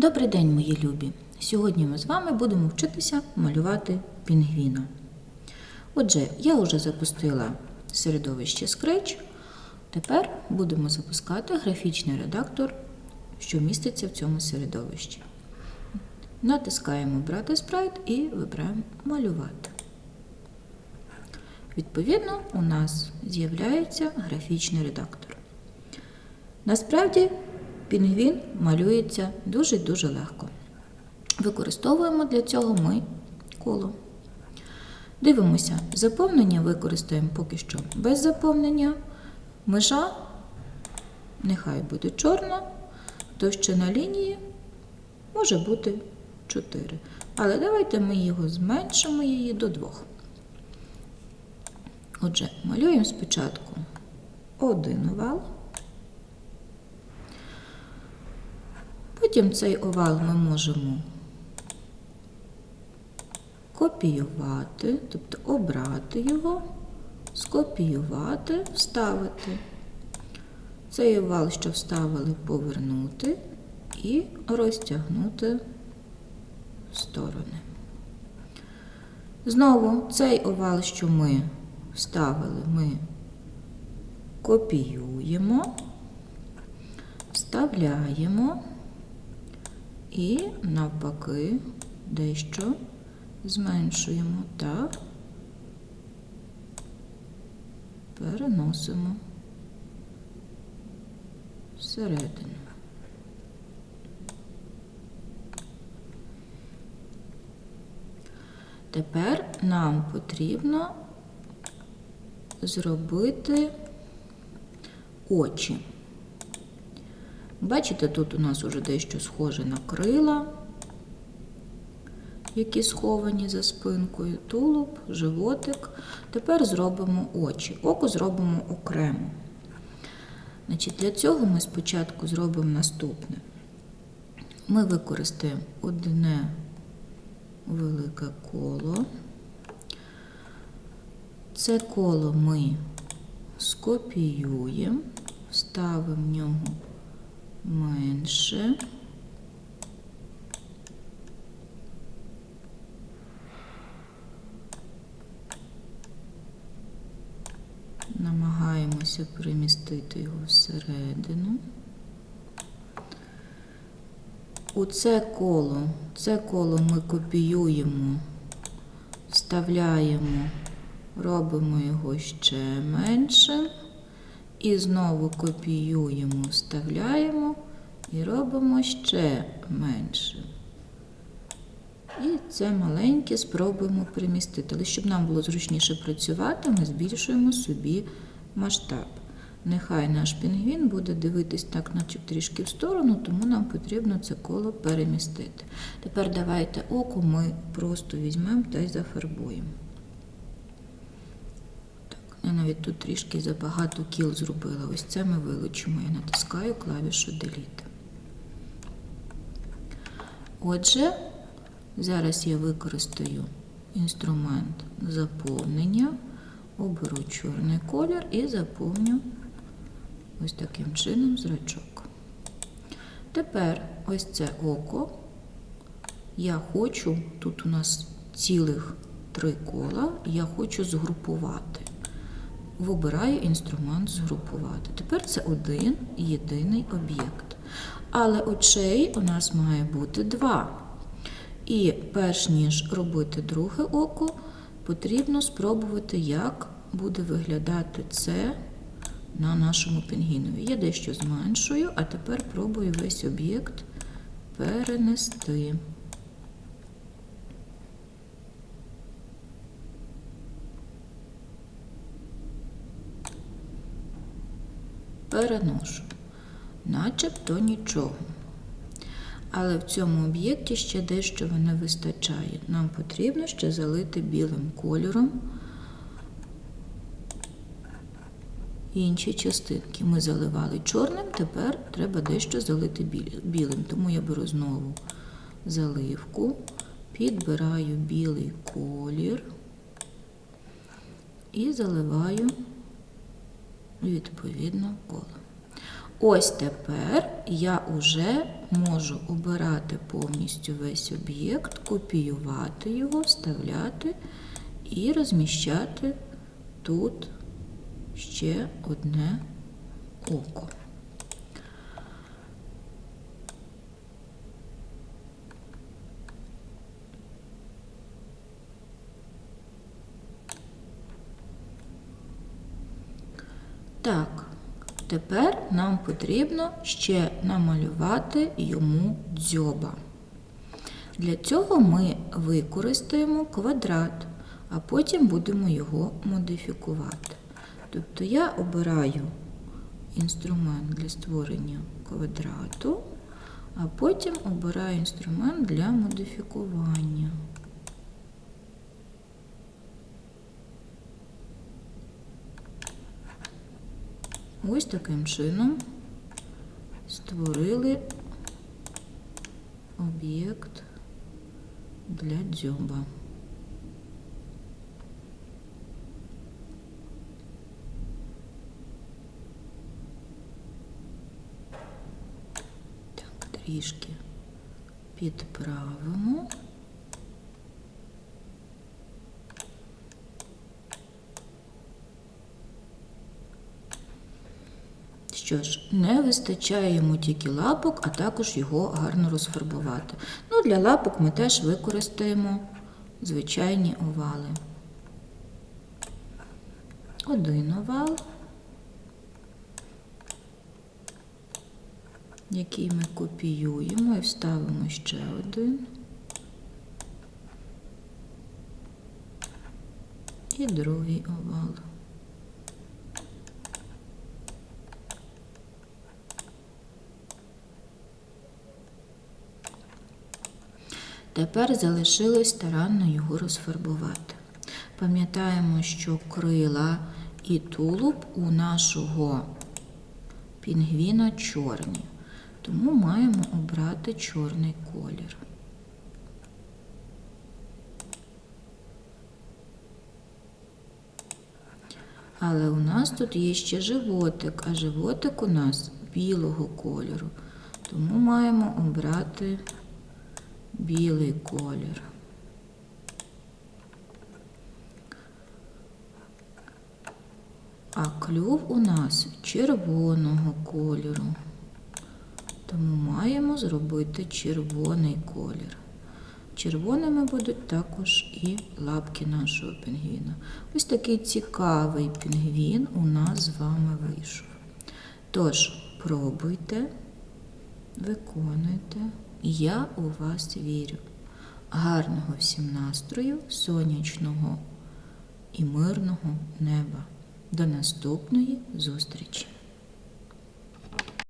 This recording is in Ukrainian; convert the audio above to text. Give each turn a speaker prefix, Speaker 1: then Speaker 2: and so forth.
Speaker 1: Добрий день, мої любі! Сьогодні ми з вами будемо вчитися малювати пінгвіна. Отже, я вже запустила середовище Scratch. Тепер будемо запускати графічний редактор, що міститься в цьому середовищі. Натискаємо Брати спрайт і вибираємо малювати. Відповідно, у нас з'являється графічний редактор. Насправді, пінгвін малюється дуже-дуже легко. Використовуємо для цього ми коло. Дивимося, заповнення використаємо поки що без заповнення. Межа нехай буде чорна, товщина лінії може бути 4. Але давайте ми його зменшимо її до 2. Отже, малюємо спочатку один овал. Потім цей овал ми можемо копіювати, тобто обрати його, скопіювати, вставити. Цей овал, що вставили, повернути і розтягнути в сторони. Знову цей овал, що ми вставили, ми копіюємо, вставляємо і навпаки дещо зменшуємо та переносимо всередину. Тепер нам потрібно зробити очі. Бачите, тут у нас уже дещо схоже на крила, які сховані за спинкою, тулуб, животик. Тепер зробимо очі. Око зробимо окремо. Значить, Для цього ми спочатку зробимо наступне. Ми використаємо одне велике коло. Це коло ми скопіюємо, вставимо в нього менше. Намагаємося перемістити його всередину. У це коло, це коло ми копіюємо, вставляємо, робимо його ще менше. І знову копіюємо, вставляємо і робимо ще менше. І це маленьке спробуємо примістити. Але щоб нам було зручніше працювати, ми збільшуємо собі масштаб. Нехай наш пінгвін буде дивитись так, наче трішки в сторону, тому нам потрібно це коло перемістити. Тепер давайте око ми просто візьмемо та й зафарбуємо. Я навіть тут трішки забагато кіл зробила. Ось це ми вилучимо. Я натискаю клавішу Delete. Отже, зараз я використаю інструмент заповнення, оберу чорний колір і заповню ось таким чином зрачок. Тепер ось це око. Я хочу, тут у нас цілих три кола, я хочу згрупувати вибираю інструмент згрупувати. Тепер це один єдиний об'єкт. Але очей у нас має бути два. І перш ніж робити друге око, потрібно спробувати, як буде виглядати це на нашому пінгінові. Я дещо зменшую, а тепер пробую весь об'єкт перенести. Переношу, начебто нічого. Але в цьому об'єкті ще дещо не вистачає. Нам потрібно ще залити білим кольором інші частинки. Ми заливали чорним, тепер треба дещо залити білим. Тому я беру знову заливку, підбираю білий колір і заливаю відповідно коло. Ось тепер я вже можу обирати повністю весь об'єкт, копіювати його, вставляти і розміщати тут ще одне око. Так, тепер нам потрібно ще намалювати йому дзьоба. Для цього ми використаємо квадрат, а потім будемо його модифікувати. Тобто я обираю інструмент для створення квадрату, а потім обираю інструмент для модифікування. Ось таким чином створили об'єкт для дзьоба. Так, трішки підправимо. Що ж, не вистачає йому тільки лапок, а також його гарно розфарбувати. Ну, для лапок ми теж використаємо звичайні овали. Один овал, який ми копіюємо і вставимо ще один. І другий овал. Тепер залишилось старанно його розфарбувати. Пам'ятаємо, що крила і тулуб у нашого пінгвіна чорні, тому маємо обрати чорний колір. Але у нас тут є ще животик, а животик у нас білого кольору, тому маємо обрати білий колір. А клюв у нас червоного кольору. Тому маємо зробити червоний колір. Червоними будуть також і лапки нашого пінгвіна. Ось такий цікавий пінгвін у нас з вами вийшов. Тож, пробуйте, виконуйте. Я у вас вірю. Гарного всім настрою, сонячного і мирного неба. До наступної зустрічі!